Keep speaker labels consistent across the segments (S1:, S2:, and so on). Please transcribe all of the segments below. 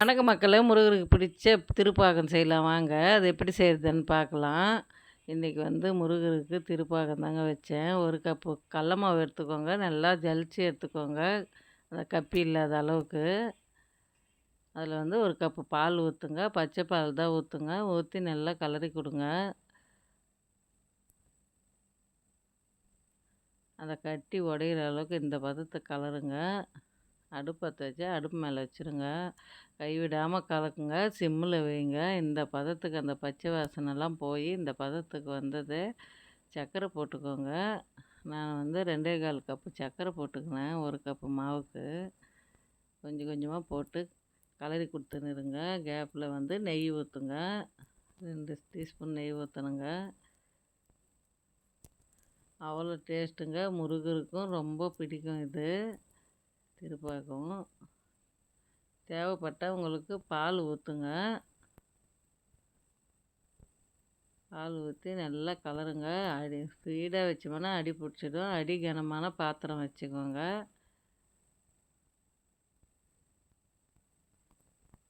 S1: வணக்க மக்களை முருகருக்கு பிடிச்ச திருப்பாகம் செய்யலாம். வாங்க அது எப்படி செய்கிறதுன்னு பார்க்கலாம். இன்றைக்கி வந்து முருகருக்கு திருப்பாகம் தாங்க வச்சேன். ஒரு கப்பு கடல மாவு எடுத்துக்கோங்க. நல்லா ஜலிச்சு எடுத்துக்கோங்க. அந்த கப்பி இல்லாத அளவுக்கு. அதில் வந்து ஒரு கப்பு பால் ஊற்றுங்க பச்சை பால் தான் ஊற்றுங்க ஊற்றி நல்லா கலரி கொடுங்க. அதை கட்டி உடையிற அளவுக்கு இந்த பதத்தை கலருங்க. அடுப்பு பற்ற வச்சு அடுப்பு மேலே வச்சுருங்க. கைவிடாமல் கலக்குங்க. சிம்மில் வைங்க. இந்த பதத்துக்கு அந்த பச்சை வாசனைலாம் போய் இந்த பதத்துக்கு வந்தது சர்க்கரை போட்டுக்கோங்க. நான் வந்து ரெண்டே கால் கப்பு சர்க்கரை போட்டுக்கினேன் ஒரு கப்பு மாவுக்கு. கொஞ்சம் கொஞ்சமாக போட்டு கலரி கொடுத்துன்னுருங்க கேப்பில் வந்து நெய் ஊற்றுங்க. ரெண்டு டீஸ்பூன் நெய் ஊற்றணுங்க அவ்வளோ டேஸ்ட்டுங்க. முருகருக்கும் ரொம்ப பிடிக்கும் இது. திருப்பாக்கம் தேவைப்பட்டால் உங்களுக்கு பால் ஊற்றுங்க பால் ஊற்றி நல்லா கலருங்க. அடி ஸ்பீடாக வச்சோம்னா அடி பிடிச்சிடும். அடி கனமான பாத்திரம் வச்சுக்கோங்க.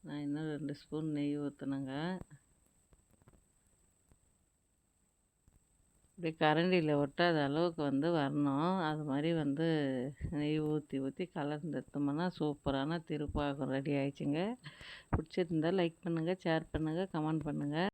S1: நான் இன்னும் ரெண்டு ஸ்பூன் நெய் ஊற்றுனேங்க இப்படி கரண்டியில் ஒட்டாத அளவுக்கு வந்து வரணும். அது மாதிரி வந்து நெய் ஊற்றி ஊற்றி கலந்து எடுத்தோம்னா சூப்பரான திருப்பாகம் ரெடி ஆயிடுச்சுங்க. பிடிச்சிருந்தா லைக் பண்ணுங்கள் ஷேர் பண்ணுங்கள் கமெண்ட் பண்ணுங்கள்